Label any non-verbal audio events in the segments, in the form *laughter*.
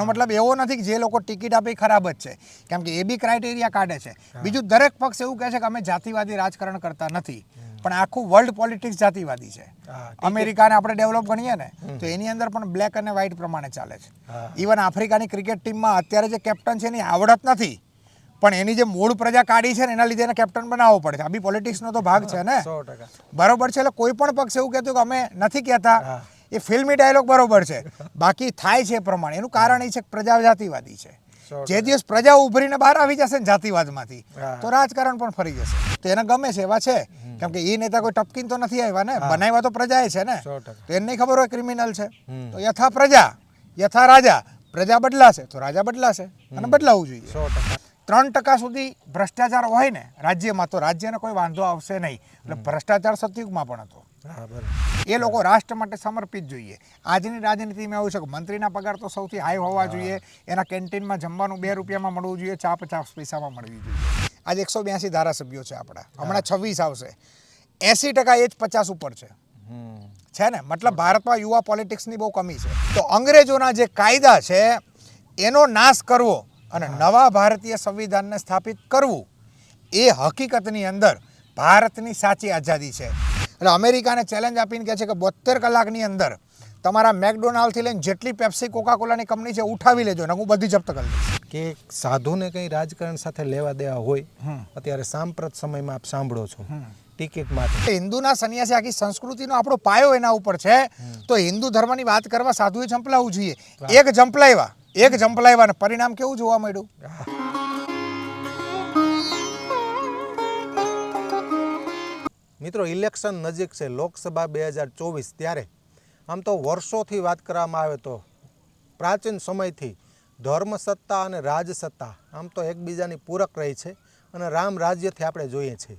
એનો મતલબ એવો નથી કે જે લોકો ટિકિટ આપે ખરાબ જ છે. કેમ કે એ બી ક્રાઇટેરિયા કાઢે છે. બીજું દરેક પક્ષ એવું કહે છે કે અમે જાતિવાદી રાજકારણ કરતા નથી. પણ આખું વર્લ્ડ પોલિટિક્સ જાતિવાદી છે. અમેરિકાને આપણે ડેવલપ ગણીએ ને તો એની અંદર પણ બ્લેક અને વ્હાઇટ પ્રમાણે ચાલે છે. ઇવન આફ્રિકાની ક્રિકેટ ટીમમાં અત્યારે જે કેપ્ટન છે એની આવડત નથી. પણ એની જે મૂળ પ્રજા કાઢી છે ને એના લીધે એને કેપ્ટન બનાવવો પડે છે. આ બી પોલિટિક્સનો તો ભાગ છે ને. બરોબર છે એટલે કોઈ પણ પક્ષ એવું કહેતું કે અમે નથી કહેતા. એ ફિલ્મી ડાયલોગ બરોબર છે. બાકી થાય છે એ પ્રમાણે. એનું કારણ એ છે કે પ્રજા જાતિવાદી છે. જે દિવસ પ્રજા ઉભરીને બહાર આવી જશે ને જાતિવાદમાંથી તો રાજકારણ પણ ફરી જશે. તો એને ગમે છે એવા છે. કેમ કે એ નેતા કોઈ ટપકીન તો નથી આવ્યા ને. બનાવ્યા તો પ્રજાએ છે ને. તો એને નહીં ખબર હોય ક્રિમિનલ છે. તો યથા પ્રજા યથા રાજા. પ્રજા બદલાશે તો રાજા બદલાશે અને બદલાવવું જોઈએ. ત્રણ ટકા સુધી ભ્રષ્ટાચાર હોય ને રાજ્યમાં તો રાજ્યને કોઈ વાંધો આવશે નહીં. એટલે ભ્રષ્ટાચાર સતયુગમાં પણ હતો. એ લોકો રાષ્ટ્ર માટે સમર્પિત જોઈએ. આજની રાજનીતિમાં એવું છે કે મંત્રીના પગાર તો સૌથી હાઈ હોવા જોઈએ. એના કેન્ટીનમાં જમવાનું બે રૂપિયામાં મળવું જોઈએ. ચા પચાસ પૈસામાં મળવી જોઈએ. આજે એકસો બ્યાસી ધારાસભ્યો છે આપણા. હમણાં છવ્વીસ આવશે. એંસી ટકા એ જ પચાસ ઉપર છે. છે ને? મતલબ ભારતમાં યુવા પોલિટિક્સની બહુ કમી છે. તો અંગ્રેજોના જે કાયદા છે એનો નાશ કરવો અને નવા ભારતીય સંવિધાનને સ્થાપિત કરવું એ હકીકતની અંદર ભારતની સાચી આઝાદી છે. એટલે અમેરિકાને ચેલેન્જ આપીને કહે છે કે બોતેર કલાકની અંદર તમારા મેકડોનાલ્ડથી લઈને જેટલી પેપ્સી કોકાકોલાની કંપની છે ઉઠાવી લેજો ને હું બધી જપ્ત કરી દઈશ. કે સાધુને કંઈ રાજકારણ સાથે લેવા દેવા હોય અત્યારે સાંપ્રત સમયમાં આપ સાંભળો છો. ટિકિટ માટે. હિન્દુના સન્યાસી આખી સંસ્કૃતિનો આપણો પાયો એના ઉપર છે. તો હિન્દુ ધર્મની વાત કરવા સાધુએ જંપલાવવું જોઈએ. એક જંપલાવ્યા એક જંપલાવ્યા પરિણામ કેવું જોવા મળ્યું? મિત્રો, ઇલેક્શન નજીક છે, લોકસભા બે હજાર ચોવીસ ત્યારે. આમ તો વર્ષોથી વાત કરવામાં આવે તો પ્રાચીન સમયથી ધર્મ સત્તા અને રાજસત્તા આમ તો એકબીજાની પૂરક રહી છે અને રામ રાજ્યથી આપણે જોઈએ છીએ.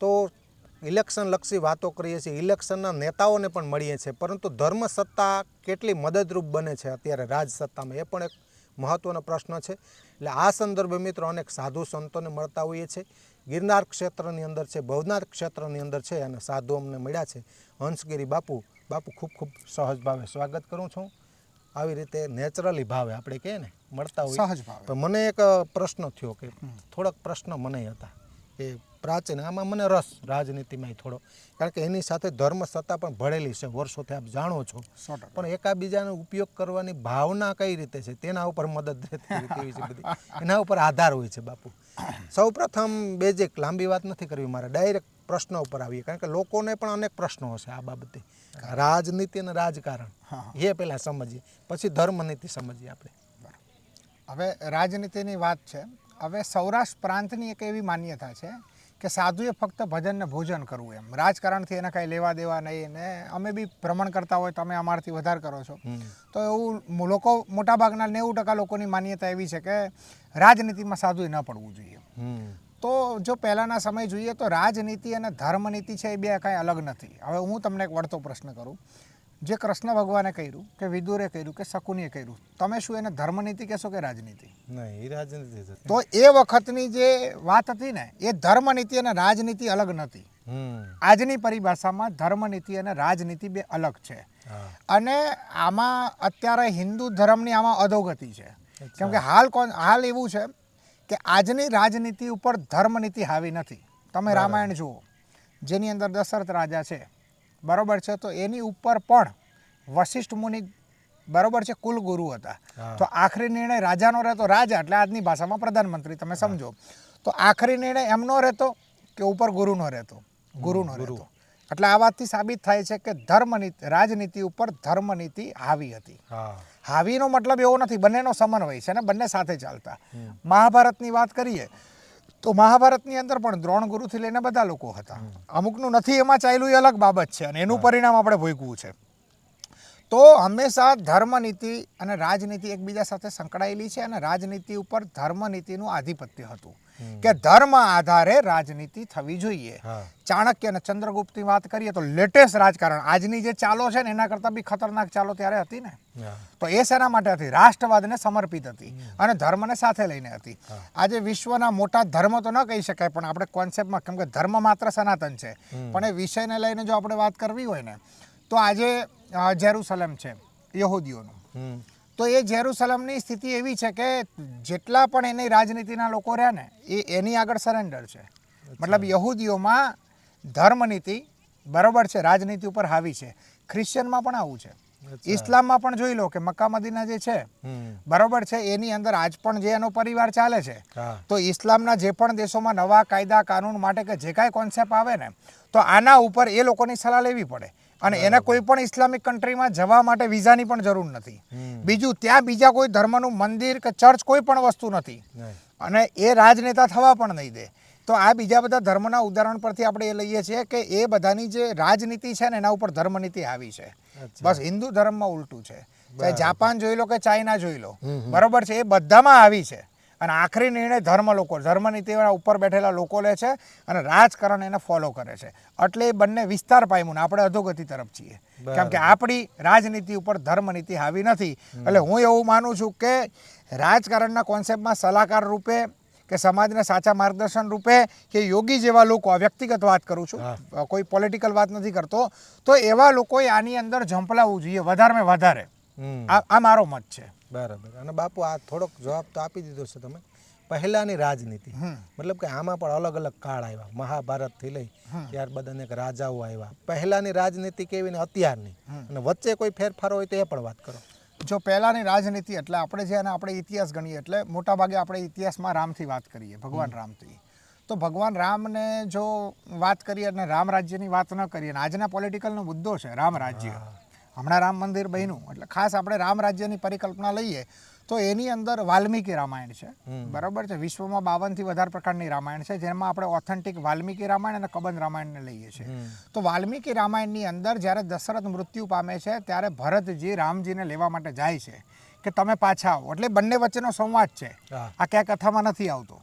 તો ઇલેક્શન લક્ષી વાતો કરીએ છીએ, ઇલેક્શનના નેતાઓને પણ મળીએ છીએ, પરંતુ ધર્મ સત્તા કેટલી મદદરૂપ બને છે અત્યારે રાજસત્તામાં? એ પણ એક મહત્ત્વનો પ્રશ્ન છે. એટલે આ સંદર્ભે મિત્રો અનેક સાધુ સંતોને મળતા હોઈએ છીએ. ગિરનાર ક્ષેત્રની અંદર છે ભવનાથ ક્ષેત્રની અંદર છે અને સાધુ અમને મળ્યા છે. હંસગીરી બાપુ બાપુ ખૂબ ખૂબ સહજ ભાવે સ્વાગત કરું છું. આવી રીતે નેચરલી ભાવે આપણે કહીએ ને મળતા હોય. સહજ ભાવે. પણ મને એક પ્રશ્ન થયો કે થોડાક પ્રશ્ન મને હતા કે પ્રાચીન આમાં મને રસ રાજનીતિમાં થોડો. કારણ કે એની સાથે ધર્મ સત્તા પણ ભળેલી છે વર્ષોથી આપ જાણો છો. પણ એકાબીજાનો ઉપયોગ કરવાની ભાવના કઈ રીતે છે? તેના ઉપર મદદ રહેતી છે બધી. એના ઉપર આધાર હોય છે બાપુ. સૌપ્રથમ બેઝિક લાંબી વાત નથી કરવી મારે ડાયરેક્ટ પ્રશ્ન ઉપર આવીએ. કારણ કે લોકોને પણ અનેક પ્રશ્નો હશે આ બાબતે. રાજનીતિ અને રાજકારણ. એ પહેલાં સમજીએ પછી ધર્મનીતિ સમજીએ આપણે. હવે રાજનીતિની વાત છે. હવે સૌરાષ્ટ્ર પ્રાંતની એક એવી માન્યતા છે કે સાધુએ ફક્ત ભજન ને ભોજન કરવું એમ. રાજકારણથી એને કાંઈ લેવા દેવા નહીં ને અમે બી ભ્રમણ કરતા હોય તમે અમારાથી વધારે કરો છો. તો એવું લોકો મોટાભાગના નેવું ટકા લોકોની માન્યતા એવી છે કે રાજનીતિમાં સાધુએ ન પડવું જોઈએ. તો જો પહેલાંના સમય જોઈએ તો રાજનીતિ અને ધર્મનીતિ છે એ બે કાંઈ અલગ નથી. હવે હું તમને એક વળતો પ્રશ્ન કરું. જે કૃષ્ણ ભગવાને કર્યું કે વિદુરે કર્યું કે શકુનીએ કર્યું તમે શું એને ધર્મનીતિ કહેશો કે રાજનીતિ? નહીં એ રાજનીતિ તો એ વખતની જે વાત હતી ને એ ધર્મનીતિ અને રાજનીતિ અલગ નથી. આજની પરિભાષામાં ધર્મનીતિ અને રાજનીતિ બે અલગ છે. અને આમાં અત્યારે હિન્દુ ધર્મની આમાં અધોગતિ છે. કેમ કે હાલ કોણ હાલ એવું છે કે આજની રાજનીતિ ઉપર ધર્મનીતિ હાવી નથી. તમે રામાયણ જુઓ જેની અંદર દશરથ રાજા છે બરોબર છે? તો એની ઉપર પણ વશિષ્ઠ મુનિ બરોબર છે? કુલગુરુ હતા. તો આખરી નિર્ણય રાજાનો રહેતો. રાજા એટલે આજની ભાષામાં પ્રધાનમંત્રી તમે સમજો. તો આખરી નિર્ણય એમનો રહેતો કે ઉપર ગુરુનો રહેતો? ગુરુનો રહેતો. એટલે આ વાતથી સાબિત થાય છે કે ધર્મનીતિ રાજનીતિ ઉપર ધર્મનીતિ હાવી હતી. હાવીનો મતલબ એવો નથી. બંનેનો સમન્વય છે ને? બંને સાથે ચાલતા. મહાભારતની વાત કરીએ તો મહાભારતની અંદર પણ દ્રોણ ગુરુથી લઈને બધા લોકો હતા. અમુકનું નથી એમાં ચાલ્યું એ અલગ બાબત છે અને એનું પરિણામ આપણે ભોગવું છે. તો હંમેશા ધર્મનીતિ અને રાજનીતિ એકબીજા સાથે સંકળાયેલી છે અને રાજનીતિ ઉપર ધર્મનીતિનું આધિપત્ય હતું. કે ધર્મ આધારે રાજનીતિ થવી જોઈએ. ચાણક્ય અને ચંદ્રગુપ્તની વાત કરીએ તો લેટેસ્ટ રાજકારણ આજની જે ચાલો છે ને એના કરતાં બી ખતરનાક ચાલો ત્યારે હતી ને. તો એ શેના માટે હતી? રાષ્ટ્રવાદને સમર્પિત હતી અને ધર્મને સાથે લઈને હતી. આજે વિશ્વના મોટા ધર્મ તો ન કહી શકાય પણ આપણે કોન્સેપ્ટમાં કેમ કે ધર્મ માત્ર સનાતન છે. પણ એ વિષયને લઈને જો આપણે વાત કરવી હોય ને તો આજે જેરુસલેમ છે યહૂદીઓનું. તો એ જેરુસલમની સ્થિતિ એવી છે કે જેટલા પણ એની રાજનીતિના લોકો રહ્યા ને એ એની આગળ સરેન્ડર છે. મતલબ યહૂદીઓમાં ધર્મનીતિ બરોબર છે રાજનીતિ ઉપર હાવી છે. ખ્રિશ્ચનમાં પણ આવું છે. ઇસ્લામમાં પણ જોઈ લો કે મક્કા મદીના જે છે બરોબર છે એની અંદર આજ પણ જે એનો પરિવાર ચાલે છે તો ઇસ્લામના જે પણ દેશોમાં નવા કાયદા કાનૂન માટે કે જે કાંઈ કોન્સેપ્ટ આવે ને તો આના ઉપર એ લોકોની સલાહ લેવી પડે. અને એને કોઈ પણ ઇસ્લામિક કન્ટ્રીમાં જવા માટે વિઝાની પણ જરૂર નથી. બીજું ત્યાં બીજા કોઈ ધર્મનું મંદિર કે ચર્ચ કોઈ પણ વસ્તુ નથી. અને એ રાજનેતા થવા પણ નહીં દે. તો આ બીજા બધા ધર્મના ઉદાહરણ પરથી આપણે એ લઈએ છીએ કે એ બધાની જે રાજનીતિ છે ને એના ઉપર ધર્મનીતિ આવી છે. બસ હિન્દુ ધર્મમાં ઉલટું છે. ચાહે જાપાન જોઈ લો કે ચાઇના જોઈ લો. બરોબર છે? એ બધામાં આવી છે. અને આખરી નિર્ણય ધર્મ લોકો ધર્મનીતિવાળા ઉપર બેઠેલા લોકો લે છે અને રાજકારણ એને ફોલો કરે છે. એટલે એ બંને વિસ્તાર પામ્યું ને આપણે અધોગતિ તરફ છીએ. કેમ કે આપણી રાજનીતિ ઉપર ધર્મનીતિ હાવી નથી. એટલે હું એવું માનું છું કે રાજકારણના કોન્સેપ્ટમાં સલાહકાર રૂપે કે સમાજને સાચા માર્ગદર્શન રૂપે કે યોગી જેવા લોકો આ વ્યક્તિગત વાત કરું છું કોઈ પોલિટિકલ વાત નથી કરતો તો એવા લોકોએ આની અંદર ઝંપલાવવું જોઈએ વધારે. વધારે આ મારો મત છે. બરાબર. અને બાપુ આ થોડોક જવાબ તો આપી દીધો છે તમે. પહેલાની રાજનીતિ. મતલબ કે આમાં પણ અલગ અલગ કાળ આવ્યા. મહાભારતથી લઈ ત્યારબાદ અનેક રાજાઓ આવ્યા. પહેલાની રાજનીતિ કેવી ને અત્યારની? અને વચ્ચે કોઈ ફેરફાર હોય તો એ પણ વાત કરો. જો પહેલાંની રાજનીતિ એટલે આપણે જે અને આપણે ઇતિહાસ ગણીએ એટલે મોટાભાગે આપણે ઇતિહાસમાં રામથી વાત કરીએ ભગવાન રામથી. તો ભગવાન રામને જો વાત કરીએ અને રામ રાજ્યની વાત ન કરીએ અને આજના પોલિટિકલનો મુદ્દો છે રામ રાજ્ય. હમણાં રામ મંદિર બન્યું. એટલે ખાસ આપણે રામ રાજ્યની પરિકલ્પના લઈએ તો એની અંદર વાલ્મીકી રામાયણ છે. બરાબર છે? વિશ્વમાં બાવનથી વધારે પ્રકારની રામાયણ છે જેમાં આપણે ઓથેન્ટિક વાલ્મીકી રામાયણ અને કબંધ રામાયણને લઈએ છીએ. તો વાલ્મીકી રામાયણની અંદર જ્યારે દશરથ મૃત્યુ પામે છે ત્યારે ભરતજી રામજીને લેવા માટે જાય છે કે તમે પાછા આવો. એટલે બંને વચ્ચેનો સંવાદ છે. આ ક્યાં કથામાં નથી આવતો.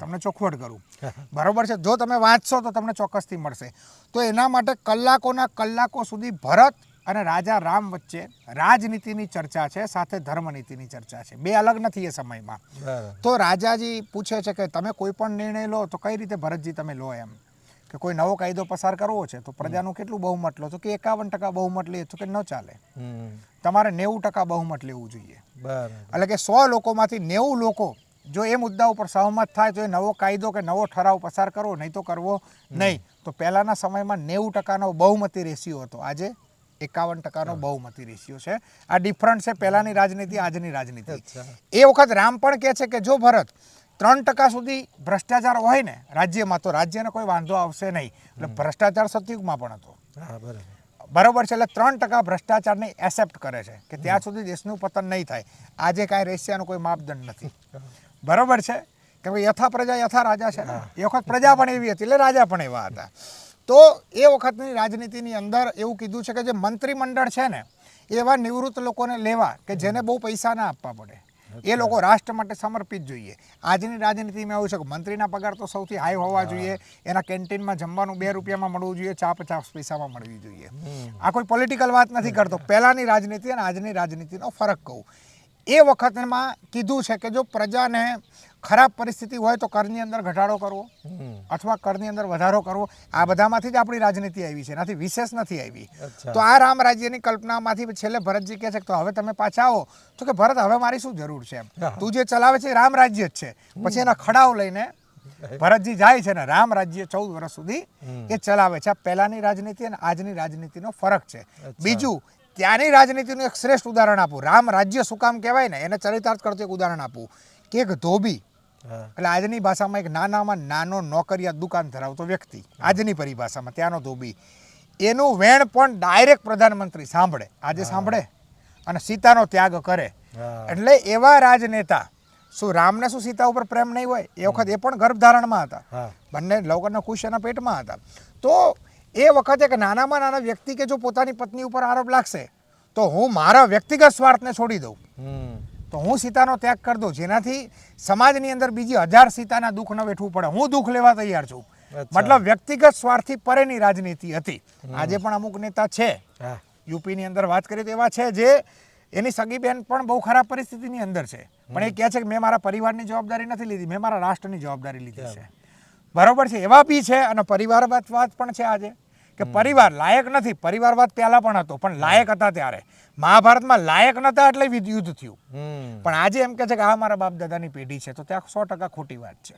તમને ચોખવટ કરું. *laughs* બરોબર છે? જો તમે વાંચશો તો તમને ચોક્કસથી મળશે. તો એના માટે કલાકોના કલાકો સુધી ભરત અને રાજા રામ વચ્ચે રાજનીતિની ચર્ચા છે સાથે ધર્મનીતિની ચર્ચા છે. બે અલગ નથી એ સમયમાં. તો રાજાજી પૂછે છે કે તમે કોઈ પણ નિર્ણય લો તો કઈ રીતે ભરતજી તમે લો એમ? કે કોઈ નવો કાયદો પસાર કરવો છે તો પ્રજાનું કેટલું બહુમત લો? તો કે એકાવન ટકા બહુમત લે તો કે ન ચાલે. તમારે નેવું ટકા બહુમત લેવું જોઈએ. એટલે કે સો લોકોમાંથી નેવું લોકો જો એ મુદ્દા ઉપર સહમત થાય તો એ નવો કાયદો કે નવો ઠરાવ પસાર કરવો નહીં તો કરવો નહીં. તો પહેલાંના સમયમાં નેવું ટકાનો બહુમતી રેશિયો હતો. આજે એકાવન ટકાનો બહુમતી રેશિયો છે. આ ડિફરન્ટ છે પહેલાંની રાજનીતિ આજની રાજનીતિ. એ વખત રામ પણ કહે છે કે જો ભરત ત્રણ ટકા સુધી ભ્રષ્ટાચાર હોય ને રાજ્યમાં તો રાજ્યને કોઈ વાંધો આવશે નહીં. એટલે ભ્રષ્ટાચાર સતયુગમાં પણ હતો. બરાબર. બરોબર છે એટલે ત્રણ ટકા ભ્રષ્ટાચારને એસેપ્ટ કરે છે કે ત્યાં સુધી દેશનું પતન નહીં થાય. આજે કાંઈ રેશિયાનો કોઈ માપદંડ નથી. બરોબર છે? કેમ કે યથા પ્રજા યથા રાજા છે એ વખત પ્રજા પણ એવી હતી એટલે રાજા પણ એવા હતા. તો એ વખતની રાજનીતિની અંદર એવું કીધું છે કે જે મંત્રીમંડળ છે ને એવા નિવૃત્ત લોકોને લેવા કે જેને બહુ પૈસા ના આપવા પડે. એ લોકો રાષ્ટ્ર માટે સમર્પિત જોઈએ. આજની રાજનીતિમાં એવું છે કે મંત્રીના પગાર તો સૌથી હાઈ હોવા જોઈએ. એના કેન્ટીનમાં જમવાનું બે રૂપિયામાં મળવું જોઈએ ચા પચાસ પૈસામાં મળવી જોઈએ. આ કોઈ પોલિટિકલ વાત નથી કરતો. પહેલાંની રાજનીતિ અને આજની રાજનીતિનો ફરક કહું. એ વખતમાં કીધું છે કે જો પ્રજાને ખરાબ પરિસ્થિતિ હોય તો કરની અંદર ઘટાડો કરવો અથવા કરની અંદર વધારો કરવો. આ બધામાંથી જ આપણી રાજનીતિ આવી છે. એનાથી વિશેષ નથી આવી. તો આ રામ રાજ્યની કલ્પનામાંથી છેલ્લે ભરતજી કહે છે કે તો હવે તમે પાછા આવો. તો કે ભરત હવે મારી શું જરૂર છે એમ? તું જે ચલાવે છે રામ રાજ્ય જ છે. પછી એના ખડાવ લઈને ભરતજી જાય છે ને રામ રાજ્ય ચૌદ વર્ષ સુધી એ ચલાવે છે. આ પહેલાની રાજનીતિ અને આજની રાજનીતિનો ફરક છે. બીજું ત્યાંની રાજનીતિનું એક શ્રેષ્ઠ ઉદાહરણ આપું. રામ રાજ્ય શું કામ કહેવાય ને? એને ચરિતાર્થ કરતું એક ઉદાહરણ આપું. કે એક ધોબી એટલે આજની ભાષામાં એક નાનામાં નાનો નોકરિયાત દુકાન ધરાવતો વ્યક્તિ આજની પરિભાષામાં ત્યાંનો ધોબી એનું વેણ પણ ડાયરેક્ટ પ્રધાનમંત્રી સાંભળે આજે સાંભળે અને સીતાનો ત્યાગ કરે. એટલે એવા રાજનેતા શું રામને શું સીતા ઉપર પ્રેમ નહીં હોય? એ વખત એ પણ ગર્ભધારણમાં હતા. બંને લવકરના કુશ એના પેટમાં હતા. તો એ વખતે એક નાનામાં નાના વ્યક્તિ કે જો પોતાની પત્ની ઉપર આરોપ લાગશે તો હું મારા વ્યક્તિગત સ્વાર્થને છોડી દઉં. તો હું સીતાનો ત્યાગ કરી દઉં જેનાથી સમાજની અંદર બીજી હજાર સીતાના દુઃખ ન વેઠવું પડે. હું દુઃખ લેવા તૈયાર છું. મતલબ વ્યક્તિગત સ્વાર્થી પરેની રાજનીતિ હતી. આજે પણ અમુક નેતા છે. હા. યુપીની અંદર વાત કરીએ તો એવા છે જે એની સગી બેન પણ બહુ ખરાબ પરિસ્થિતિની અંદર છે. પણ એ કહે છે કે મેં મારા પરિવારની જવાબદારી નથી લીધી મેં મારા રાષ્ટ્રની જવાબદારી લીધી છે. બરોબર છે? એવા બી છે અને પરિવારવાદ વાત પણ છે આજે. કે પરિવાર લાયક નથી. પરિવારવાદ પહેલા પણ હતો પણ લાયક હતા ત્યારે. મહાભારતમાં લાયક નતા એટલે યુદ્ધ થયું. પણ આજે એમ કે છે કે આ મારા બાપ દાદાની પેઢી છે તો ત્યાં સો ટકા ખોટી વાત છે.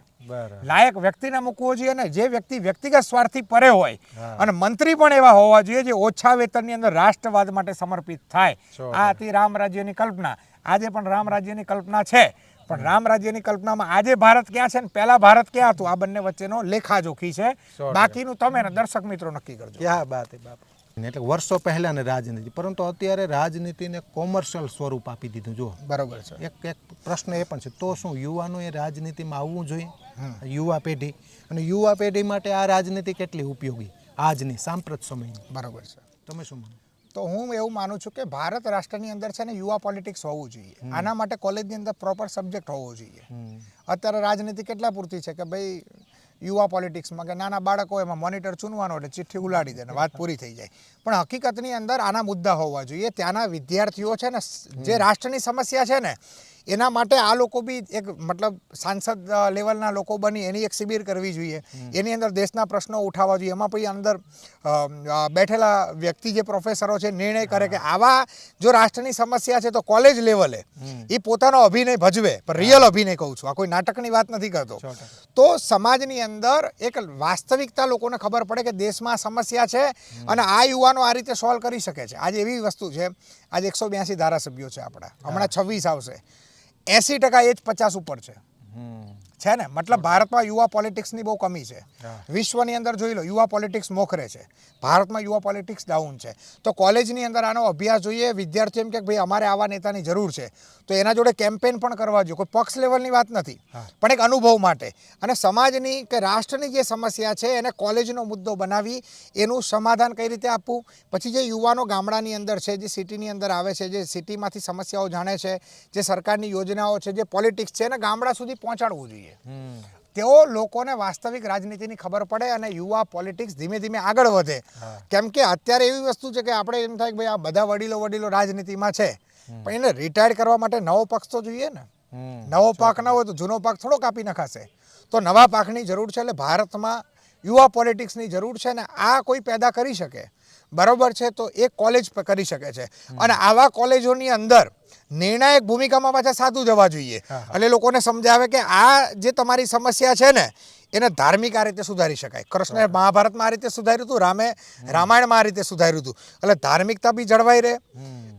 લાયક વ્યક્તિને મૂકવો જોઈએ ને જે વ્યક્તિ વ્યક્તિગત સ્વાર્થી પરે હોય અને મંત્રી પણ એવા હોવા જોઈએ જે ઓછા વેતનની અંદર રાષ્ટ્રવાદ માટે સમર્પિત થાય. આ હતી રામ રાજ્યની કલ્પના. આજે પણ રામ રાજ્યની કલ્પના છે. પણ રામ રાજ્યની કલ્પનામાં આજે ભારત ક્યાં છે ને પહેલા ભારત ક્યાં હતું? આ બંને વચ્ચેનો લેખાજોખી છે. બાકીનું તમે ને દર્શક મિત્રો નક્કી કરજો. ક્યાં હે બાપ. એટલે વર્ષો પહેલાની રાજનીતિ પરંતુ અત્યારે રાજનીતિને કોમર્શિયલ સ્વરૂપ આપી દીધું જો બરોબર છે. એક એક પ્રશ્ન એ પણ છે તો શું યુવાનોએ રાજનીતિમાં આવવું જોઈએ? યુવા પેઢી. અને યુવા પેઢી માટે આ રાજનીતિ કેટલી ઉપયોગી? આજની સાંપ્રત સમયની. બરોબર છે. તમે શું માનો? તો હું એવું માનું છું કે ભારત રાષ્ટ્રની અંદર છે ને યુવા પોલિટિક્સ હોવું જોઈએ. આના માટે કોલેજની અંદર પ્રોપર સબ્જેક્ટ હોવો જોઈએ. અત્યારે રાજનીતિ કેટલા પૂરતી છે કે ભાઈ યુવા પોલિટિક્સમાં કે નાના બાળકો એમાં મોનિટર ચૂનવાનો એટલે ચિઠ્ઠી ઉલાડી દે વાત પૂરી થઈ જાય. પણ હકીકતની અંદર આના મુદ્દા હોવા જોઈએ. ત્યાંના વિદ્યાર્થીઓ છે ને જે રાષ્ટ્રની સમસ્યા છે ને એના માટે આ લોકો બી એક મતલબ સાંસદ લેવલના લોકો બની એની એક શિબિર કરવી જોઈએ. એની અંદર દેશના પ્રશ્નો ઉઠાવવા જોઈએ. એમાં પછી અંદર બેઠેલા વ્યક્તિ જે પ્રોફેસરો છે નિર્ણય કરે કે આવા જો રાષ્ટ્રની સમસ્યા છે તો કોલેજ લેવલે એ. પોતાનો અભિનય ભજવે. પણ રિયલ અભિનય કહું છું. આ કોઈ નાટકની વાત નથી કરતો. તો સમાજની અંદર એક વાસ્તવિકતા લોકોને ખબર પડે કે દેશમાં સમસ્યા છે અને આ યુવાનો આ રીતે સોલ્વ કરી શકે છે. આજે એવી વસ્તુ છે. આજે એકસો બ્યાસી ધારાસભ્યો છે આપણા. હમણાં છવ્વીસ આવશે. એંસી ટકા એજ પચાસ ઉપર છે. છે ને? મતલબ ભારતમાં યુવા પોલિટિક્સની બહુ કમી છે. વિશ્વની અંદર જોઈ લો યુવા પોલિટિક્સ મોખરે છે. ભારતમાં યુવા પોલિટિક્સ ડાઉન છે. તો કોલેજની અંદર આનો અભ્યાસ જોઈએ વિદ્યાર્થીઓ એમ કે ભાઈ અમારે આવા નેતાની જરૂર છે. તો એના જોડે કેમ્પેન પણ કરવા જોઈએ. કોઈ પક્ષ લેવલની વાત નથી. પણ એક અનુભવ માટે. અને સમાજની કે રાષ્ટ્રની જે સમસ્યા છે એને કોલેજનો મુદ્દો બનાવી એનું સમાધાન કઈ રીતે આપવું? પછી જે યુવાનો ગામડાની અંદર છે જે સિટીની અંદર આવે છે જે સિટીમાંથી સમસ્યાઓ જાણે છે જે સરકારની યોજનાઓ છે જે પોલિટિક્સ છે એને ગામડા સુધી પહોંચાડવું જોઈએ. હમ. તેઓ લોકોને વાસ્તવિક રાજનીતિની ખબર પડે અને યુવા પોલિટિક્સ ધીમે ધીમે આગળ વધે. કેમ કે અત્યારે એવી વસ્તુ છે કે આપણે એમ થાય કે ભાઈ આ બધા વડીલો વડીલો રાજનીતિમાં છે. પણ એને રિટાયર કરવા માટે નવો પક્ષ તો જોઈએ ને. નવો પાક ન હોય તો જૂનો પાક થોડો કાપી નખાશે. તો નવા પાકની જરૂર છે એટલે ભારતમાં યુવા પોલિટિક્સની જરૂર છે ને આ કોઈ પેદા કરી શકે. બરોબર છે તો એ કોલેજ કરી શકે છે. અને આવા કોલેજોની અંદર નિર્ણાયક ભૂમિકામાં પાછા સાધુ જવા જોઈએ. એટલે લોકોને સમજાવે કે આ જે તમારી સમસ્યા છે ને એને ધાર્મિક આ રીતે સુધારી શકાય. કૃષ્ણએ મહાભારતમાં આ રીતે સુધાર્યું હતું રામે રામાયણમાં આ રીતે સુધાર્યું હતું. એટલે ધાર્મિકતા બી જળવાઈ રહે.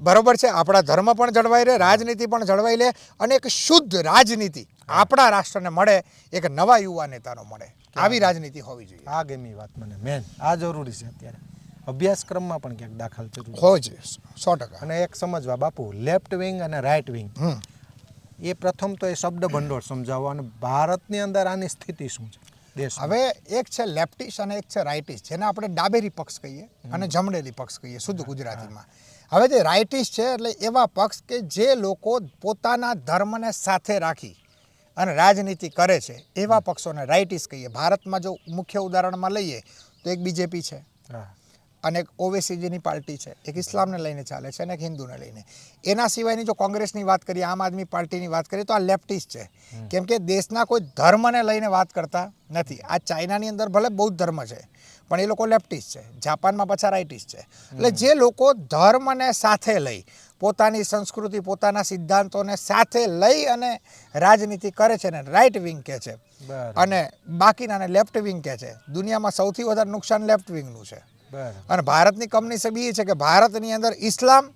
બરોબર છે? આપણા ધર્મ પણ જળવાઈ રહે રાજનીતિ પણ જળવાઈ રહે અને એક શુદ્ધ રાજનીતિ આપણા રાષ્ટ્રને મળે એક નવા યુવા નેતાનો મળે. આવી રાજનીતિ હોવી જોઈએ. આ ગમી વાત મને મેન. આ જરૂરી છે અત્યારે. અભ્યાસક્રમમાં પણ ક્યાંક દાખલ થતું હોય છે સો ટકા. અને એક સમજવા બાપુ લેફ્ટ વિંગ અને રાઈટ વિંગ એ પ્રથમ તો એ શબ્દ ભંડોળ સમજાવો અને ભારતની અંદર આની સ્થિતિ શું છે? દેશ હવે એક છે લેફ્ટિસ્ટ અને એક છે રાઇટિસ્ટ જેને આપણે ડાબેરી પક્ષ કહીએ અને જમણેલી પક્ષ કહીએ શુદ્ધ ગુજરાતીમાં. હવે જે રાઇટિસ્ટ છે એટલે એવા પક્ષ કે જે લોકો પોતાના ધર્મને સાથે રાખી અને રાજનીતિ કરે છે એવા પક્ષોને રાઇટિસ્ટ કહીએ. ભારતમાં જો મુખ્ય ઉદાહરણમાં લઈએ તો એક બીજેપી છે. હા. અને એક ઓવેસીજીની પાર્ટી છે એક ઇસ્લામને લઈને ચાલે છે અને એક હિન્દુને લઈને. એના સિવાયની જો કોંગ્રેસની વાત કરીએ આમ આદમી પાર્ટીની વાત કરીએ તો આ લેફ્ટિસ્ટ છે. કેમ કે દેશના કોઈ ધર્મને લઈને વાત કરતા નથી. આ ચાઇનાની અંદર ભલે બૌદ્ધ ધર્મ છે પણ એ લોકો લેફ્ટિસ્ટ છે. જાપાનમાં પાછા રાઇટિસ્ટ છે. એટલે જે લોકો ધર્મને સાથે લઈ પોતાની સંસ્કૃતિ પોતાના સિદ્ધાંતોને સાથે લઈ અને રાજનીતિ કરે છે ને રાઇટ વિંગ કહે છે. અને બાકીનાને લેફ્ટ વિંગ કહે છે. દુનિયામાં સૌથી વધારે નુકસાન લેફ્ટ વિંગનું છે. અને ભારતની કમનસીબ એ છે કે ભારતની અંદર ઇસ્લામ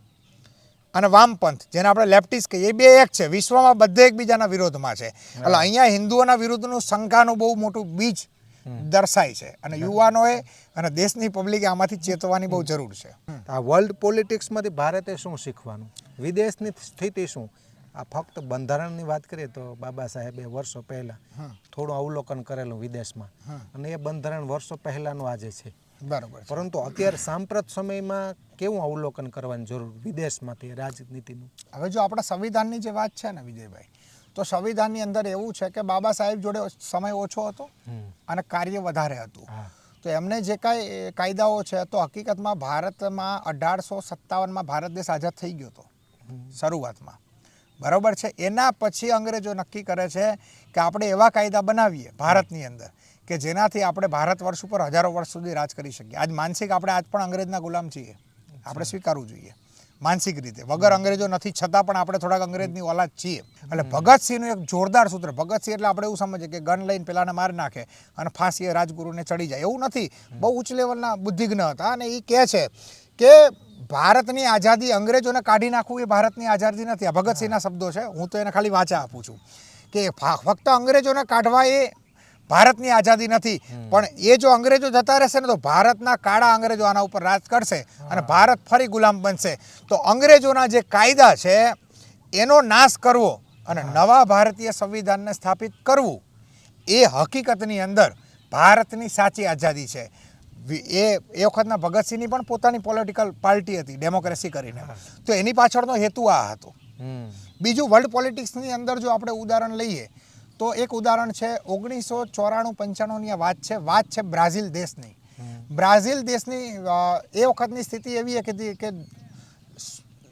અને વામપંથ જેને આપણે લેફ્ટિસ્ટ કહીએ એ બે એક છે. વિશ્વમાં બધે એકબીજાના વિરોધમાં છે. એટલે અહીંયા હિન્દુઓના વિરુદ્ધનું શંકાનું બહુ મોટું બીજ દર્શાય છે. અને યુવાનોએ અને દેશની પબ્લિકે આમાંથી ચેતવાની બહુ જરૂર છે. આ વર્લ્ડ પોલિટિક્સમાંથી ભારતે શું શીખવાનું? વિદેશની સ્થિતિ શું? આ ફક્ત બંધારણની વાત કરીએ તો બાબા સાહેબે વર્ષો પહેલાં થોડું અવલોકન કરેલું વિદેશમાં. અને એ બંધારણ વર્ષો પહેલાંનું આજે છે. બરોબર પરંતુ અત્યારે સાંપ્રત સમયમાં કેવું અવલોકન કરવાની જરૂર વિદેશમાંથી રાજનીતિનું? હવે જો આપણા સંવિધાનની જે વાત છે ને વિજયભાઈ તો સંવિધાનની અંદર એવું છે કે બાબા સાહેબ જોડે સમય ઓછો હતો અને કાર્ય વધારે હતું. તો એમને જે કાંઈ કાયદાઓ છે તો હકીકતમાં ભારતમાં અઢારસો સત્તાવનમાં ભારત દેશ આઝાદ થઈ ગયો હતો. શરૂઆતમાં. બરાબર છે? એના પછી અંગ્રેજો નક્કી કરે છે કે આપણે એવા કાયદા બનાવીએ ભારતની અંદર કે જેનાથી આપણે ભારત વર્ષ ઉપર હજારો વર્ષ સુધી રાજ કરી શકીએ. આજ માનસિક આપણે આજ પણ અંગ્રેજના ગુલામ છીએ. આપણે સ્વીકારવું જોઈએ. માનસિક રીતે. વગર અંગ્રેજો નથી છતાં પણ આપણે થોડાક અંગ્રેજની ઓલાદ છીએ. એટલે ભગતસિંહનું એક જોરદાર સૂત્ર ભગતસિંહ એટલે આપણે એવું સમજીએ કે ગન લઈને પેલાને મારી નાખે અને ફાંસીએ રાજગુરુને ચડી જાય. એવું નથી. બહુ ઉચ્ચ લેવલના બુદ્ધિજ્ઞ હતા અને એ કહે છે કે ભારતની આઝાદી અંગ્રેજોને કાઢી નાખવું એ ભારતની આઝાદી નથી. આ ભગતસિંહના શબ્દો છે. હું તો એને ખાલી વાંચા આપું છું. કે ફક્ત અંગ્રેજોને કાઢવા એ ભારતની આઝાદી નથી. પણ એ જો અંગ્રેજો જતા રહેશે ને તો ભારતના કાળા અંગ્રેજો આના ઉપર રાજ કરશે અને ભારત ફરી ગુલામ બનશે. તો અંગ્રેજોના જે કાયદા છે એનો નાશ કરવો અને નવા ભારતીય સંવિધાનને સ્થાપિત કરવું એ હકીકતની અંદર ભારતની સાચી આઝાદી છે. એ એ વખતના ભગતસિંહની પણ પોતાની પોલિટિકલ પાર્ટી હતી ડેમોક્રેસી કરીને. તો એની પાછળનો હેતુ આ હતો. બીજું વર્લ્ડ પોલિટિક્સની અંદર જો આપણે ઉદાહરણ લઈએ તો એક ઉદાહરણ છે ઓગણીસો ચોરાણું પંચાણુંની વાત છે. વાત છે બ્રાઝિલ દેશની. બ્રાઝિલ દેશની એ વખતની સ્થિતિ એવી હતી કે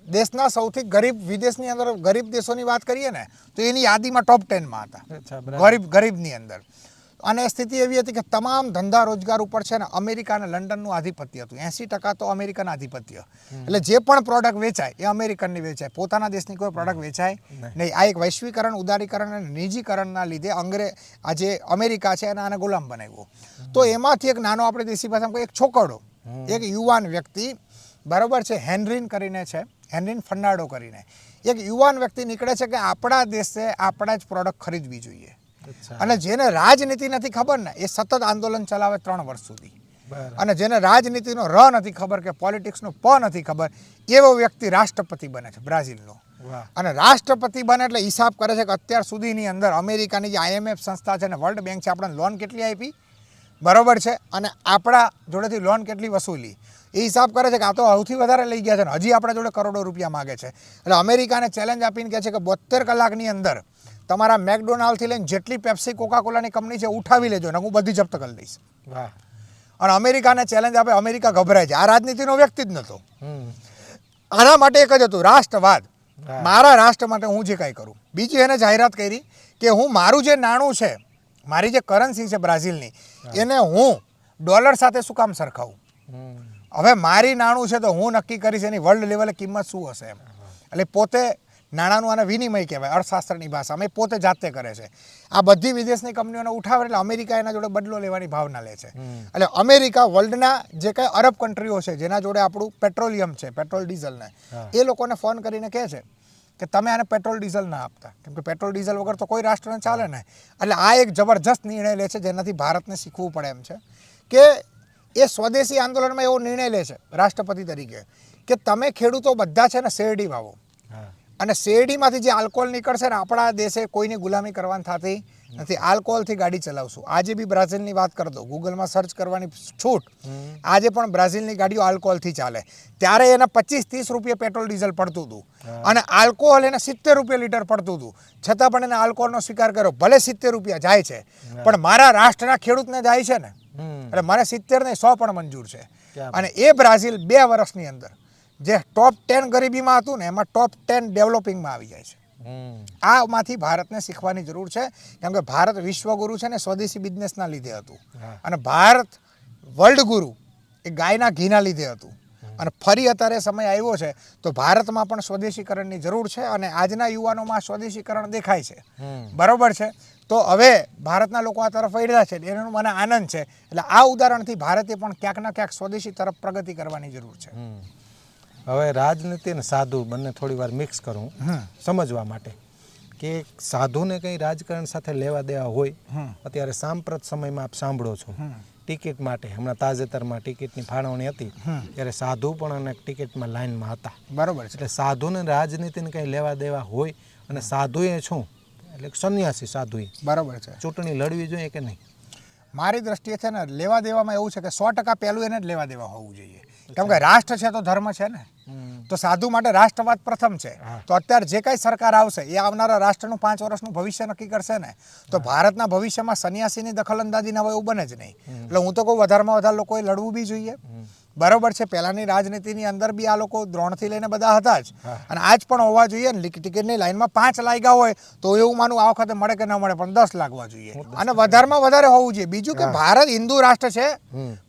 દેશના સૌથી ગરીબ વિદેશની અંદર ગરીબ દેશોની વાત કરીએ ને તો એની યાદીમાં ટોપ ટેનમાં હતા. ગરીબ ગરીબની અંદર. અને સ્થિતિ એવી હતી કે તમામ ધંધા રોજગાર ઉપર છે ને અમેરિકા અને લંડનનું આધિપત્ય હતું. એંસી ટકા તો અમેરિકન આધિપત્ય. એટલે જે પણ પ્રોડક્ટ વેચાય એ અમેરિકનની વેચાય. પોતાના દેશની કોઈ પ્રોડક્ટ વેચાય નહીં. આ એક વૈશ્વિકરણ ઉદારીકરણ અને નિજીકરણના લીધે અંગ્રે આ જે અમેરિકા છે એને આને ગુલામ બનાવ્યો. તો એમાંથી એક નાનો આપણે દેશી ભાષામાં એક છોકરો એક યુવાન વ્યક્તિ બરોબર છે હેનરીન કરીને છે હેનરીન ફર્નાડો કરીને. એક યુવાન વ્યક્તિ નીકળે છે કે આપણા દેશે આપણા જ પ્રોડક્ટ ખરીદવી જોઈએ. અને જેને રાજનીતિ નથી ખબર ને એ સતત આંદોલન ચલાવે ત્રણ વર્ષ સુધી. અને જેને રાજનીતિનો ર નથી ખબર કે પોલિટિક્સનો પ નથી ખબર એવો વ્યક્તિ રાષ્ટ્રપતિ બને છે બ્રાઝિલનો. અને રાષ્ટ્રપતિ બને એટલે હિસાબ કરે છે કે અત્યાર સુધીની અંદર અમેરિકાની જે આઈએમએફ સંસ્થા છે ને વર્લ્ડ બેંક છે આપણને લોન કેટલી આપી? બરોબર છે. અને આપણા જોડેથી લોન કેટલી વસૂલી? એ હિસાબ કરે છે કે આ તો સૌથી વધારે લઈ ગયા છે ને હજી આપણા જોડે કરોડો રૂપિયા માગે છે. એટલે અમેરિકાને ચેલેન્જ આપીને કહે છે કે બોતેર કલાકની અંદર તમારા મેકડોનાલ્ડથી લઈને જેટલી પેપ્સી કોકાકોલાની કંપની છે ઉઠાવી લેજો ને હું બધી જપ્ત કરી દઈશ. વાહ. અને અમેરિકાને ચેલેન્જ આપે અમેરિકા ગભરાય છે. આ રાજનીતિનો વ્યક્તિ જ નહોતો. આના માટે એક જ હતું રાષ્ટ્રવાદ. મારા રાષ્ટ્ર માટે હું જે કાંઈ કરું. બીજી એને જાહેરાત કરી કે હું મારું જે નાણું છે મારી જે કરન્સી છે બ્રાઝિલની એને હું ડોલર સાથે શું કામ સરખાવું? હવે મારી નાણું છે તો હું નક્કી કરીશ એની વર્લ્ડ લેવલે કિંમત શું હશે એમ. એટલે પોતે નાણાંનું આને વિનિમય કહેવાય અર્થશાસ્ત્રની ભાષામાં એ પોતે જાતે કરે છે. આ બધી વિદેશની કંપનીઓને ઉઠાવે એટલે અમેરિકા એના જોડે બદલો લેવાની ભાવના લે છે. એટલે અમેરિકા વર્લ્ડના જે કંઈ અરબ કન્ટ્રીઓ છે જેના જોડે આપણું પેટ્રોલિયમ છે પેટ્રોલ ડીઝલને એ લોકોને ફોન કરીને કહે છે કે તમે આને પેટ્રોલ ડીઝલ ના આપતા. કેમ કે પેટ્રોલ ડીઝલ વગર તો કોઈ રાષ્ટ્રને ચાલે ને એટલે આ એક જબરજસ્ત નિર્ણય લે છે જેનાથી ભારતને શીખવું પડે એમ છે કે એ સ્વદેશી આંદોલનમાં એવો નિર્ણય લે છે રાષ્ટ્રપતિ તરીકે કે તમે ખેડૂતો બધા છે ને શેરડી વાવો. હા. અને શેરડીમાંથી જે આલ્કોહોલ નીકળશે ને આપણા દેશે કોઈની ગુલામી કરવાની થતી નથી. આલ્કોહોલથી ગાડી ચલાવશું. આજે બી બ્રાઝિલની વાત કરતો દો ગૂગલમાં સર્ચ કરવાની છૂટ. આજે પણ બ્રાઝિલની ગાડીઓ આલ્કોહોલથી ચાલે. ત્યારે એને પચીસ ત્રીસ રૂપિયા પેટ્રોલ ડીઝલ પડતું હતું. અને આલ્કોહોલ એને સિત્તેર રૂપિયા લીટર પડતું હતું. છતાં પણ એને આલ્કોહોલનો સ્વીકાર કર્યો. ભલે સિત્તેર રૂપિયા જાય છે પણ મારા રાષ્ટ્રના ખેડૂતને જાય છે ને. એટલે મને સિત્તેર નહીં સો પણ મંજૂર છે. અને એ બ્રાઝિલ બે વર્ષની અંદર. જે ટોપ ટેન ગરીબીમાં હતું ને એમાં ટોપ ટેન ડેવલપિંગમાં આવી જાય છે. આમાંથી ભારતને શીખવાની જરૂર છે. કેમ કે ભારત વિશ્વગુરુ છે ને સ્વદેશી બિઝનેસના લીધે હતું. અને ભારત વર્લ્ડ ગુરુ એ ગાયના ઘીના લીધે હતું. અને ફરી અત્યારે સમય આવ્યો છે તો ભારતમાં પણ સ્વદેશીકરણની જરૂર છે અને આજના યુવાનોમાં સ્વદેશીકરણ દેખાય છે. બરોબર છે? તો હવે ભારતના લોકો આ તરફ વળ્યા છે એનો મને આનંદ છે. એટલે આ ઉદાહરણથી ભારતે પણ ક્યાંક ના ક્યાંક સ્વદેશી તરફ પ્રગતિ કરવાની જરૂર છે. હવે રાજનીતિ અને સાધુ બંને થોડી વાર મિક્સ કરું. સમજવા માટે કે સાધુને કંઈ રાજકારણ સાથે લેવા દેવા હોય અત્યારે સાંપ્રત સમયમાં આપ સાંભળો છો. ટિકિટ માટે હમણાં તાજેતરમાં ટિકિટની ફાળવણી હતી ત્યારે સાધુ પણ અને ટિકિટમાં લાઇનમાં હતા. બરાબર છે. એટલે સાધુને રાજનીતિને કંઈ લેવા દેવા હોય અને સાધુએ શું એટલે સંન્યાસી સાધુએ. બરાબર છે. ચૂંટણી લડવી જોઈએ કે નહીં? મારી દ્રષ્ટિએ છે ને લેવા દેવામાં એવું છે કે સો ટકા પહેલું એને જ લેવા દેવા હોવું જોઈએ. કેમ કે રાષ્ટ્ર છે તો ધર્મ છે ને? તો સાધુ માટે રાષ્ટ્રવાદ પ્રથમ છે. તો અત્યારે જે કાંઈ સરકાર આવશે એ આવનારા રાષ્ટ્રનું પાંચ વર્ષનું ભવિષ્ય નક્કી કરશે ને? તો ભારતના ભવિષ્યમાં સંન્યાસીની દખલઅંદાજી ના હોય એવું બને જ નહીં. એટલે હું તો કહું વધારેમાં વધારે લોકોએ લડવું બી જોઈએ. બરોબર છે પહેલાની રાજનીતિની અંદર બી આ લોકો દ્રોણથી લઈને બધા હતા જ. અને આજ પણ હોવા જોઈએ ને ટિકિટની લાઈનમાં પાંચ લાગ્યા હોય તો એવું માનું આ વખતે મળે કે ન મળે પણ દસ લાગવા જોઈએ. અને વધારેમાં વધારે હોવું જોઈએ. બીજું કે ભારત હિન્દુ રાષ્ટ્ર છે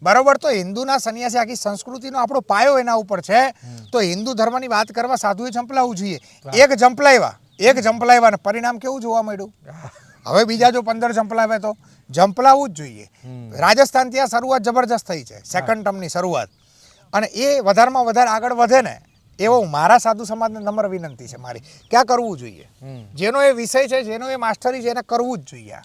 બરોબર તો હિન્દુના સન્યાસી આખી સંસ્કૃતિનો આપણો પાયો એના ઉપર છે. તો હિન્દુ ધર્મની વાત કરવા સાધુએ જંપલાવવું જોઈએ. એક જંપલાવ્યા એક જંપલાવ્યા અને પરિણામ કેવું જોવા મળ્યું? હવે બીજા જો પંદર જંપલાવે તો જંપલાવવું જ જોઈએ. રાજસ્થાન ત્યાં શરૂઆત જબરજસ્ત થઈ છે સેકન્ડ ટર્મની શરૂઆત. અને એ વધારેમાં વધારે આગળ વધે ને એવો મારા સાધુ સમાજને નમ્ર વિનંતી છે મારી કે આ કરવું જોઈએ. જેનો એ વિષય છે જેનો એ માસ્ટરી છે એને કરવું જ જોઈએ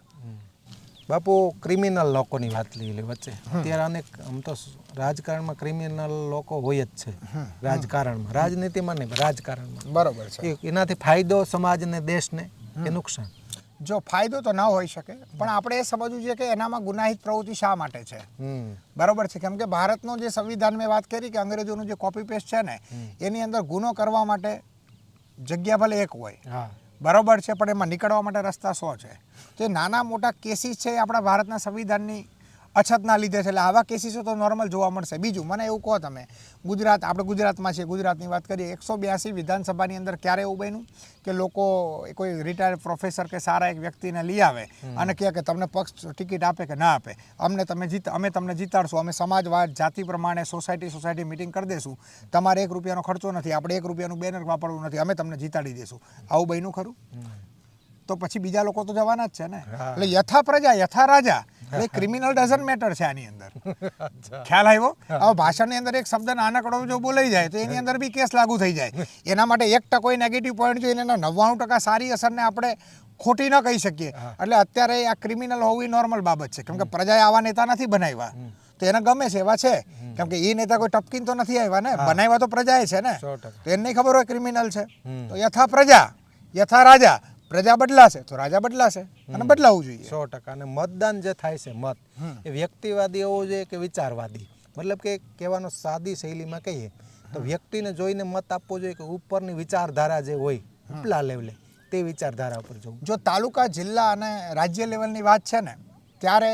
બાપુ ક્રિમિનલ લોકોની વાત લઈ લે વચ્ચે. અત્યારે અનેક આમ તો રાજકારણમાં ક્રિમિનલ લોકો હોય જ છે. રાજકારણમાં. રાજનીતિમાં નહીં રાજકારણમાં. બરોબર છે. એનાથી ફાયદો સમાજને દેશને કે નુકસાન. જો ફાયદો તો ન હોઈ શકે પણ આપણે એ સમજવું જોઈએ કે એનામાં ગુનાહિત પ્રવૃત્તિ શા માટે છે. બરોબર છે કેમ કે ભારતનો જે સંવિધાન મેં વાત કરી કે અંગ્રેજોનું જે કોપી પેસ્ટ છે ને એની અંદર ગુનો કરવા માટે જગ્યા ભલે એક હોય હા. બરોબર છે પણ એમાં નીકળવા માટે રસ્તા સો છે. તો એ નાના મોટા કેસીસ છે એ આપણા ભારતના સંવિધાનની અછતના લીધે છે. એટલે આવા કેસીસો તો નોર્મલ જોવા મળશે. બીજું મને એવું કહો તમે ગુજરાત આપણે ગુજરાતમાં છીએ ગુજરાતની વાત કરીએ એકસો બ્યાસી વિધાનસભાની અંદર ક્યારે એવું બન્યું કે લોકો કોઈ રિટાયર્ડ પ્રોફેસર કે સારા એક વ્યક્તિને લઈ આવે અને કહે કે તમને પક્ષ ટિકિટ આપે કે ના આપે? અમને તમે જીત અમે તમને જીતાડશું. અમે સમાજવાદ જાતિ પ્રમાણે સોસાયટી સોસાયટી મિટિંગ કરી દેશું. તમારે એક રૂપિયાનો ખર્ચો નથી. આપણે એક રૂપિયાનું બેનર વાપરવું નથી. અમે તમને જીતાડી દઈશું આવું બન્યું ખરું? તો પછી બીજા લોકો તો જવાના જ છે ને. એટલે યથા પ્રજા યથા રાજા. એટલે ક્રિમિનલ ડઝન મેટર છે આની અંદર. ખ્યાલ આવ્યો? હવે ભાષણની અંદર એક શબ્દ નાનકડો જો બોલાઈ જાય તો એની અંદર બી કેસ લાગુ થઈ જાય. એના માટે એક ટકો નેગેટિવ પોઈન્ટ જોઈને એના નવ્વાણું ટકા સારી અસરને આપણે ખોટી ન કહી શકીએ. એટલે અત્યારે આ ક્રિમિનલ હોવું નોર્મલ બાબત છે. કેમ કે પ્રજાએ આવા નેતા નથી બનાવ્યા. તો એને ગમે છે એવા છે. કેમ કે એ નેતા કોઈ ટપકીન તો નથી આવ્યા ને. બનાવ્યા તો પ્રજાએ છે ને. તો એને ખબર હોય ક્રિમિનલ છે. તો યથા પ્રજા યથા રાજા. પ્રજા બદલાશે તો રાજા બદલાશે અને બદલાવું જોઈએ. સો ટકા. અને મતદાન જે થાય છે મત એ વ્યક્તિવાદી હોવો જોઈએ કે વિચારવાદી? મતલબ કે કહેવાનો સાદી શૈલીમાં કહીએ તો વ્યક્તિને જોઈને મત આપવો જોઈએ કે ઉપરની વિચારધારા જે હોય ઉપલા લેવલે તે વિચારધારા ઉપર જવું. જો તાલુકા જિલ્લા અને રાજ્ય લેવલની વાત છે ને ત્યારે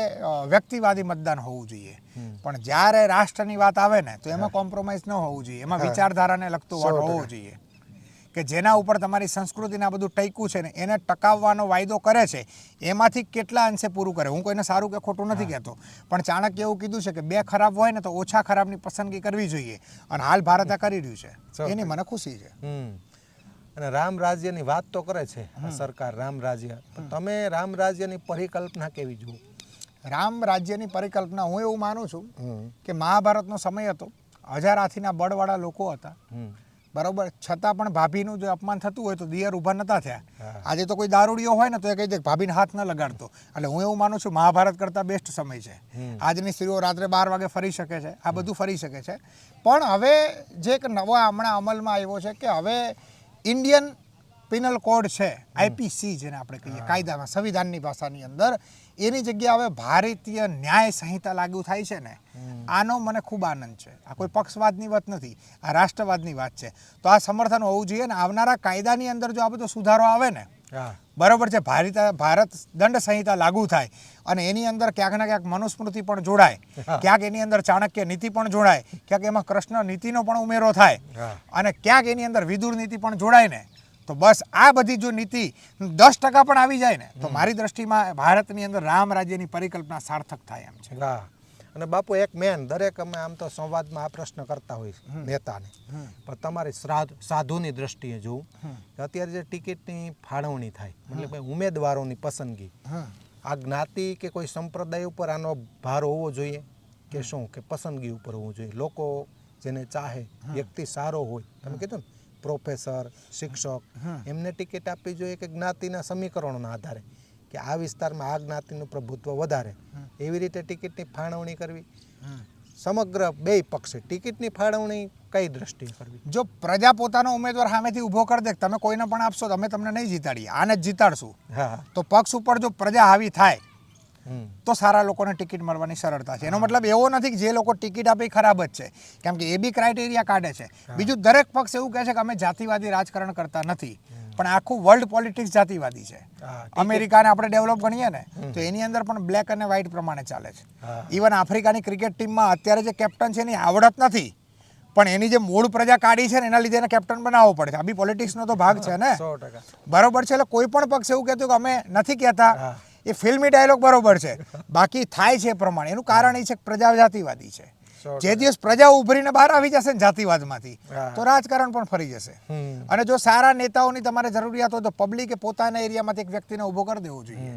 વ્યક્તિવાદી મતદાન હોવું જોઈએ. પણ જ્યારે રાષ્ટ્રની વાત આવે ને તો એમાં કોમ્પ્રોમાઇઝ ન હોવું જોઈએ. એમાં વિચારધારાને લગતું વોટ ટકા. જોઈએ. કે જેના ઉપર તમારી સંસ્કૃતિના બધું ટૈકું છે ને એને ટકાવવાનો વાયદો કરે છે એમાંથી કેટલા અંશે પૂરું કરે? હું કોઈને સારું કે ખોટું નથી કહેતો. પણ ચાણક્ય એવું કીધું છે કે બે ખરાબ હોય ને તો ઓછા ખરાબની પસંદગી કરવી જોઈએ. અને હાલ ભારત આ કરી રહ્યું છે. એની મને ખુશી છે. અને રામ રાજ્યની વાત તો કરે છે સરકાર રામ રાજ્ય. તમે રામ રાજ્યની પરિકલ્પના કેવી જુઓ? રામ રાજ્યની પરિકલ્પના હું એવું માનું છું કે મહાભારતનો સમય હતો. હજાર હાથીના બળવાળા લોકો હતા. હમ. બરોબર? છતાં પણ ભાભીનું જો અપમાન થતું હોય તો દિયર ઊભા નતા થયા. આજે તો કોઈ દારૂડિયો હોય ને તો એ કહી દે ભાભીને હાથ ન લગાડતો. એટલે હું એવું માનું છું મહાભારત કરતાં બેસ્ટ સમય છે. આજની સ્ત્રીઓ રાત્રે બાર વાગે ફરી શકે છે. આ બધું ફરી શકે છે. પણ હવે જે એક નવા હમણાં અમલમાં આવ્યો છે કે હવે ઇન્ડિયન પિનલ કોડ છે આઈપીસી જેને આપણે કહીએ કાયદામાં સંવિધાનની ભાષાની અંદર. એની જગ્યાએ હવે ભારતીય ન્યાય સંહિતા લાગુ થાય છે ને આનો મને ખૂબ આનંદ છે. આ કોઈ પક્ષવાદની વાત નથી આ રાષ્ટ્રવાદની વાત છે. તો આ સમર્થન હોવું જોઈએ ને આવનારા કાયદાની અંદર જો આ બધો સુધારો આવે ને બરોબર છે ભારત ભારત દંડ સંહિતા લાગુ થાય અને એની અંદર ક્યાંક ને ક્યાંક મનુસ્મૃતિ પણ જોડાય ક્યાંક એની અંદર ચાણક્ય નીતિ પણ જોડાય ક્યાંક એમાં કૃષ્ણ નીતિનો પણ ઉમેરો થાય અને ક્યાંક એની અંદર વિદુર નીતિ પણ જોડાય ને તો બસ આ બધી જો નીતિ દસ ટકા પણ આવી જાય ને તો મારી દ્રષ્ટિમાં ભારતની અંદર રામ રાજ્યની પરિકલ્પના સાર્થક થાય એમ છે. હા અને બાપુ એક મેન દરેક અમે આમ તો સંવાદમાં આ પ્રશ્ન કરતા હોય નેતાને. પણ તમારી સાધુની દ્રષ્ટિએ જોવું અત્યારે જે ટિકિટની ફાળવણી થાય એટલે ઉમેદવારોની પસંદગી. આ જ્ઞાતિ કે કોઈ સંપ્રદાય ઉપર આનો ભાર હોવો જોઈએ કે શું? કે પસંદગી ઉપર હોવું જોઈએ? લોકો જેને ચાહે વ્યક્તિ સારો હોય તમે કીધું ને? પ્રોફેસર શિક્ષક એમને ટિકિટ આપવી જોઈએ કે જ્ઞાતિના સમીકરણોના આધારે કે આ વિસ્તારમાં આ જ્ઞાતિનું પ્રભુત્વ વધારે. એવી રીતે ટિકિટની ફાળવણી કરવી. સમગ્ર બે પક્ષે ટિકિટની ફાળવણી કઈ દ્રષ્ટિએ કરવી? જો પ્રજા પોતાનો ઉમેદવાર સામેથી ઊભો કરી દે તમે કોઈને પણ આપશો તો અમે તમને નહીં જીતાડીએ. આને જ જીતાડશું. તો પક્ષ ઉપર જો પ્રજા હાવી થાય તો સારા લોકોને ટિકિટ મળવાની સરળતા છે. એનો મતલબ એવો નથી કે જે લોકો ટિકિટ આપે ખરાબ જ છે. કેમ કે એ બી ક્રાઇટેરિયા કાઢે છે. બીજું દરેક પક્ષ એવું કહે છે કે અમે જાતિવાદી રાજકારણ કરતા નથી. પણ આખું વર્લ્ડ પોલિટિક્સ જાતિવાદી છે. અમેરિકાને આપણે ડેવલપ ગણીએ ને તો એની અંદર પણ બ્લેક અને વ્હાઇટ પ્રમાણે ચાલે છે. ઇવન આફ્રિકાની ક્રિકેટ ટીમમાં અત્યારે જે કેપ્ટન છે એની આવડત નથી. પણ એની જે મૂળ પ્રજા કાઢી છે ને એના લીધે એને કેપ્ટન બનાવવો પડે છે. આ બી પોલિટિક્સનો તો ભાગ છે ને. બરોબર છે એટલે કોઈ પણ પક્ષ એવું કહેતું કે અમે નથી કહેતા. એ ફિલ્મી ડાયલોગ બરોબર છે. બાકી થાય છે એ પ્રમાણે. એનું કારણ એ છે કે પ્રજા જાતિવાદી છે. જે દિવસ પ્રજા ઉભરીને બહાર આવી જશે ને જાતિવાદમાંથી તો રાજકારણ પણ ફરી જશે. અને જો સારા નેતાઓની તમારે જરૂરિયાત હોય તો પબ્લિકે પોતાના એરિયામાંથી એક વ્યક્તિને ઊભો કરી દેવો જોઈએ.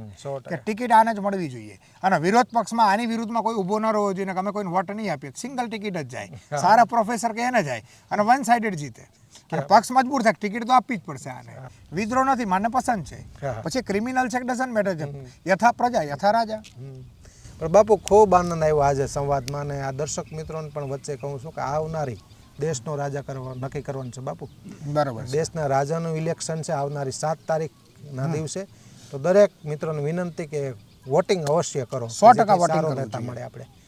કે ટિકિટ આને જ મળવી જોઈએ. અને વિરોધ પક્ષમાં આની વિરુદ્ધમાં કોઈ ઊભો ન રહેવો જોઈએ કે અમે કોઈને વોટ નહીં આપીએ. સિંગલ ટિકિટ જ જાય. સારા પ્રોફેસર કે એને જાય. અને વન સાઇડેડ જીતે. પક્ષ મજબૂર થાય ટિકિટ તો આપવી જ પડશે આને. વિદ્રોહ નથી મને પસંદ છે. પછી ક્રિમિનલ છે કે ડઝન્ટ મેટર છે? યથા પ્રજા યથા રાજા. પણ બાપુ ખૂબ આનંદ આવ્યો આજે સંવાદમાં અને આ દર્શક મિત્રોને પણ વચ્ચે કહું છું કે આવનારી દેશનો રાજા કરવા નક્કી કરવાનું છે બાપુ. બરોબર. દેશના રાજાનું ઇલેક્શન છે આવનારી સાત તારીખના દિવસે. તો દરેક મિત્રોને વિનંતી કે વોટિંગ અવશ્ય કરો. સો ટકા વોટિંગ. મળે આપણે.